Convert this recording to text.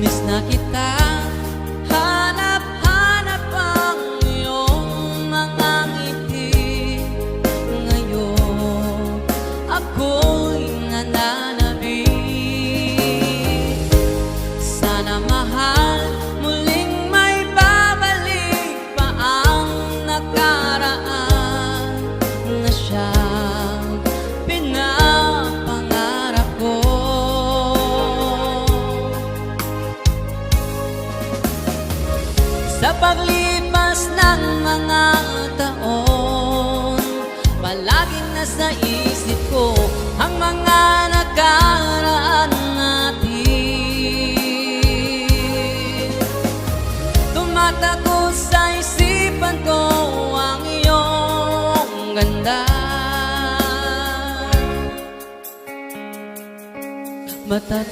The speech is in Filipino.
Miss na kita. Hanap-hanap ang iyong Ngayon ako'y nananabik Sana mahal Sa paglipas ng mga taon Palaging nasa isip ko Ang mga nakaraan natin. Tumatago sa isipan ko Ang iyong ganda. Matatang